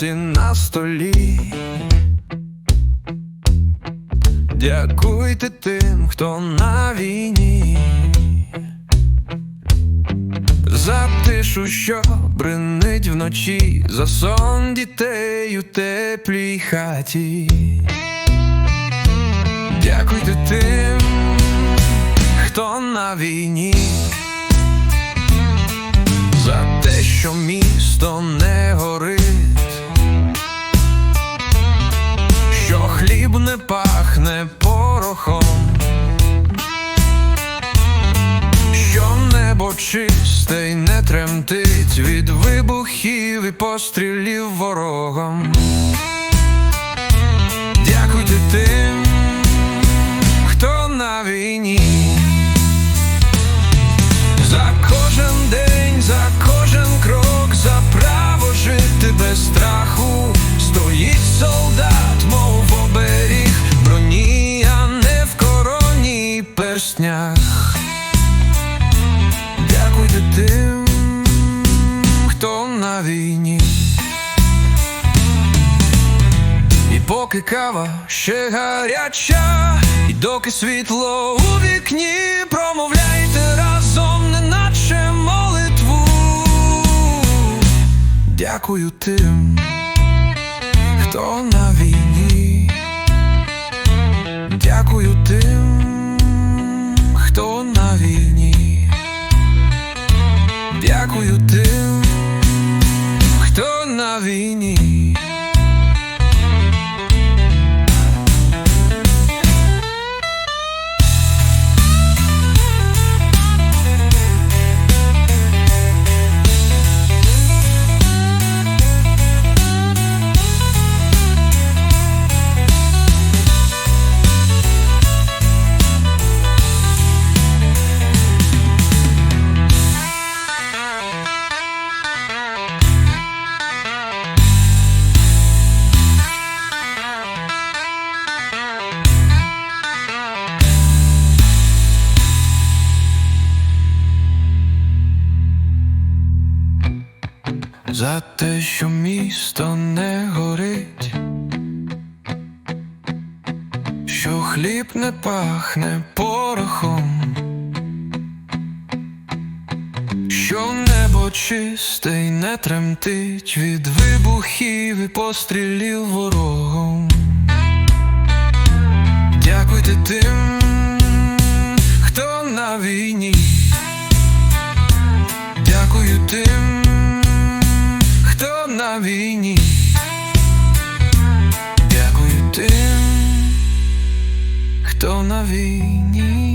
серці на столі. Дякуйте тим, хто на війні. За тишу, що бринить вночі, за сон дітей у теплій хаті. Дякуйте тим, хто на війні, за те, що місто не тремтить від вибухів і пострілів ворогом. Дякуйте тим, хто на війні. За кожен день, за кожен крок, за право жити без страху. Стоїть солдат, мов оберіг, броні, а не в короні перснях. Дякуйте тим, війні. І поки кава ще гаряча, і доки світло у вікні, промовляйте разом, неначе молитву. Дякую тим, хто на війні. За те, що місто не горить, що хліб не пахне порохом, що небо чисте й не тремтить від вибухів і пострілів ворогом. Війні. Дякую тим, хто на війні.